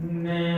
เ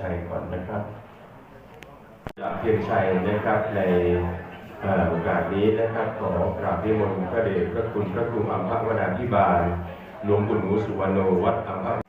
ชัยก่อนนะครับจากเพียงชัยนะครับในโอกาสนี้นะครับขอกราบนิมนต์พระเดชพระคุณพระครูอัมพวนาพิบาลหลวงปู่หนูสุวรรณวัดอัมพ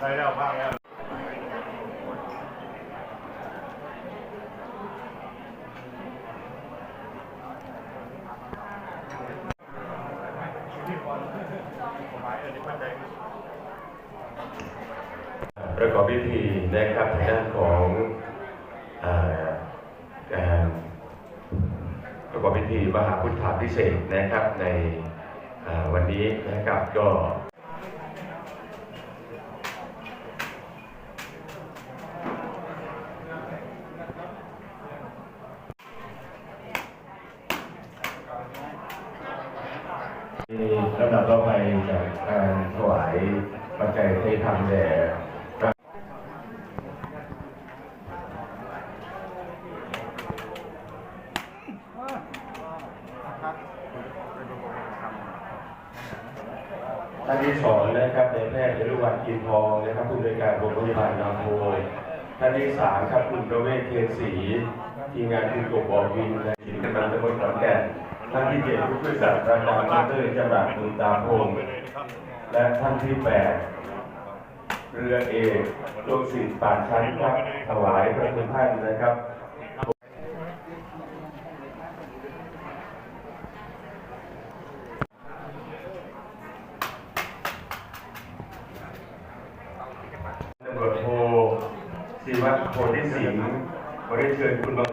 ได้แล้วบ้างแล้วประกอบพิธีนะครับทางด้านของการประกอบพิธีมหาพุทธาพิเศษนะครับในวันนี้นะครับก็ ลำดับต่อไปจากการถวายปัจจัยเทธรรมแด่พระ ท่านที่สองนะครับในแพทย์เยรุวันกินทองนะครับผู้บริการโรงพยาบาลนามโพท่านที่สามครับคุณประเวศเทียนศรีทีมงานคุณกบบอกวินและหินกำลังตำบลขอนแก่นท่านที่เจ็ดผู้ช่วยศาสตราจารย์ดรจำรัดบุญตาพงศ์และท่านที่แปดเรือเอกดวงศิษย์ป่านชั้นครับถวายพระคุณท่านนะครับ ตำรวจโทศิวัตร โพธิสิงห์ขอได้เชิญคุณบัง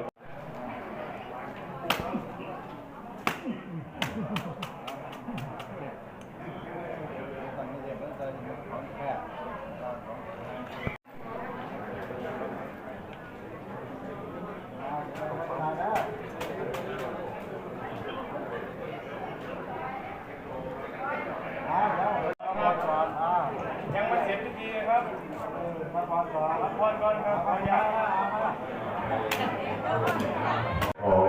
ยังไม่เสร็จพิธีครับมาพรก่อนรับพรก่อนครับขออนุญาต ของ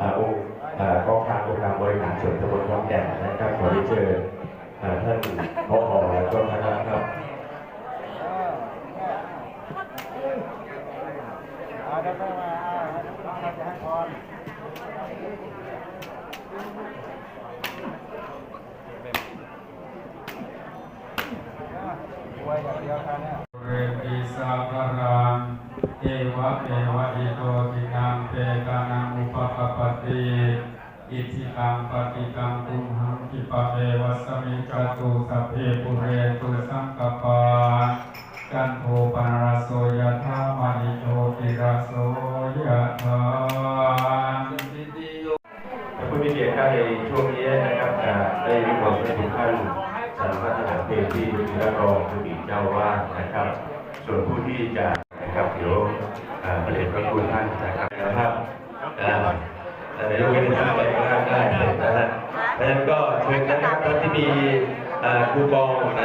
อ่าองค์อ่าข้อการองค์การบริหารส่วนตำบลขอนแก่นนะครับขอได้เชิญอ่าท่านพอและก็คณะครับ เอาได้เข้ามาเอาจะให้พรรวยอย่างเดียวกันเนี่ยเรติสาคารังเอวะเอวะอิโตตินังเปตานังอุปกปติอิทิตังปฏิตังตุมหังคิปะเมวัสมิจตุสัพเพปุเร เพลที่รับรองผู้ดีเจ้าอาวาดนะครับ ส่วนผู้ที่จะนะครับเดี๋ยวประเด็นพระคุณท่านนะครับนะครับแต่ในรูปนี้ท่านไปก็ได้นะฮะเพราะฉะนั้นก็เชิญนะครับท่านที่มีคูปองนะ